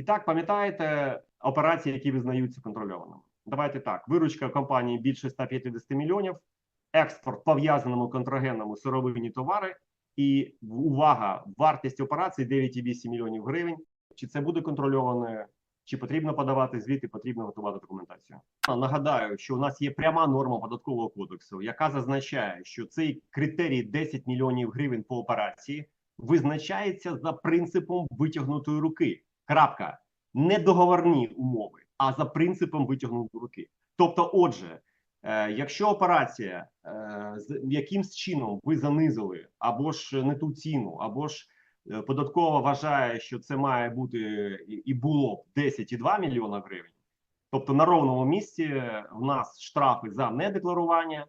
І так, пам'ятаєте операції, які визнаються контрольованими. Давайте так: виручка компанії більше 150 мільйонів, експорт пов'язаному контрагенному сировинні товари, і увага, вартість операції 9,8 мільйонів гривень. Чи це буде контрольоване? Чи потрібно подавати звіти, потрібно готувати документацію? Нагадаю, що у нас є пряма норма податкового кодексу, яка зазначає, що цей критерій 10 мільйонів гривень по операції визначається за принципом витягнутої руки. Крапка. Не договорні умови, а за принципом витягнутої руки. Тобто, отже, е, якщо операція е, з якимсь чином ви занизили або ж не ту ціну, або ж е, податкова вважає, що це має бути і- було б 10,2 мільйона гривень. Тобто на ровному місці в нас штрафи за недекларування.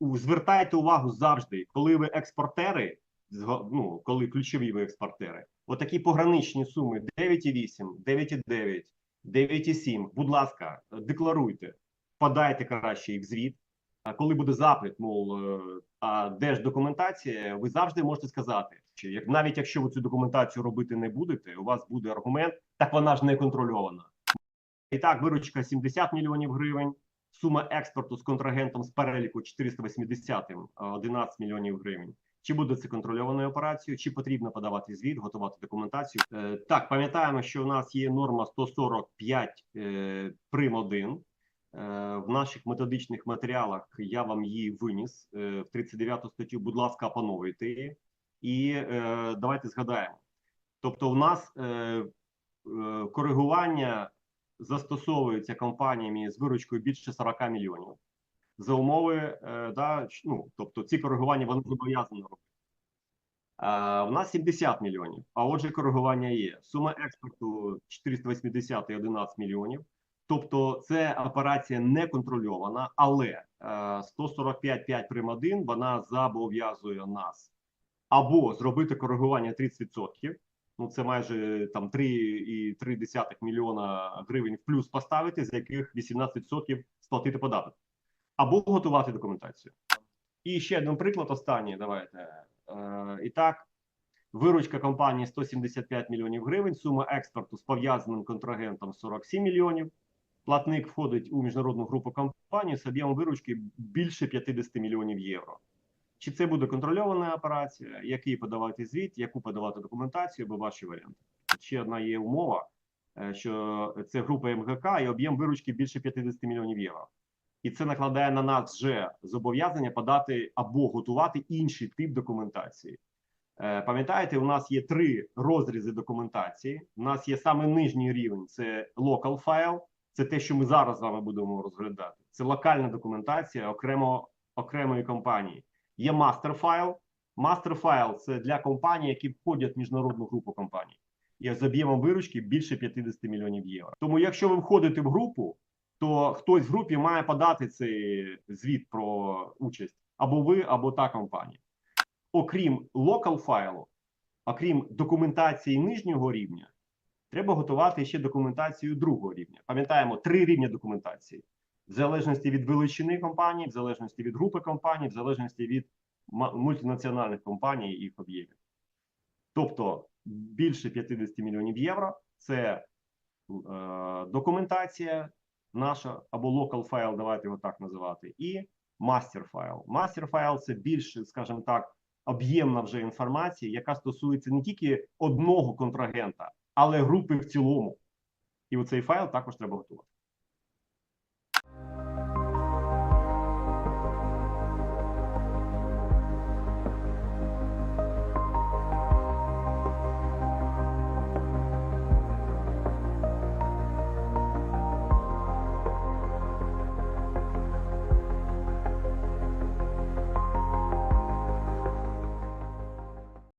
Звертайте увагу завжди, коли ви експортери, ну коли ключові ви експортери, отакі пограничні суми 9,8, 9,9, 9,7, будь ласка, декларуйте, подайте краще їх звіт. Коли буде запит, мов е, а де ж документація, ви завжди можете сказати, що як навіть якщо ви цю документацію робити не будете, у вас буде аргумент, так вона ж не контрольована. І так, виручка 70 мільйонів гривень, сума експорту з контрагентом з переліку 480 а, 11 мільйонів гривень. Чи буде це контрольованою операцією, чи потрібно подавати звіт, готувати документацію? Е, так, пам'ятаємо, що у нас є норма 145 е, прим 1. Е, в наших методичних матеріалах я вам її виніс е, в 39 статтю. Будь ласка, опановуйте її. І е, давайте згадаємо. Тобто, у нас е, е, коригування застосовується компаніями з виручкою більше 40 мільйонів за умови, е, да, ну, тобто ці коригування вони зобов'язані робити. А, в нас 70 мільйонів, а отже, коригування є. Сума експорту 480 і 11 мільйонів. Тобто, це операція не контрольована, але е, 145.5 прим 1 вона зобов'язує нас або зробити коригування 30%, ну це майже там 3,3 мільйона гривень в плюс поставити, з яких 18% сплатити податок, або готувати документацію. І ще один приклад останній. Давайте. Е, і так, виручка компанії 175 мільйонів гривень, сума експорту з пов'язаним контрагентом 47 мільйонів. Платник входить у міжнародну групу компаній з об'ємом виручки більше 50 мільйонів євро. Чи це буде контрольована операція, який подавати звіт, яку подавати документацію, або ваші варіанти. Ще одна є умова, е, що це група МГК і об'єм виручки більше 50 мільйонів євро. І це накладає на нас вже зобов'язання подати або готувати інший тип документації. Е, Пам'ятаєте, у нас є три розрізи документації. У нас є саме нижній рівень це local файл, це те, що ми зараз з вами будемо розглядати. Це локальна документація окремо окремої компанії. Є мастер файл. Мастер файл це для компаній, які входять в міжнародну групу компаній. І з об'ємом виручки більше 50 мільйонів євро. Тому, якщо ви входите в групу, то хтось в групі має подати цей звіт про участь або ви, або та компанія. Окрім локал файлу, окрім документації нижнього рівня, треба готувати ще документацію другого рівня. Пам'ятаємо три рівня документації в залежності від величини компанії, в залежності від групи компаній, в залежності від мультинаціональних компаній і їх об'єктів. Тобто більше 50 мільйонів євро це е, документація наша або local файл, давайте його так називати, і мастер файл. Мастер файл це більше, скажімо так, об'ємна вже інформація, яка стосується не тільки одного контрагента, але групи в цілому. І оцей файл також треба готувати.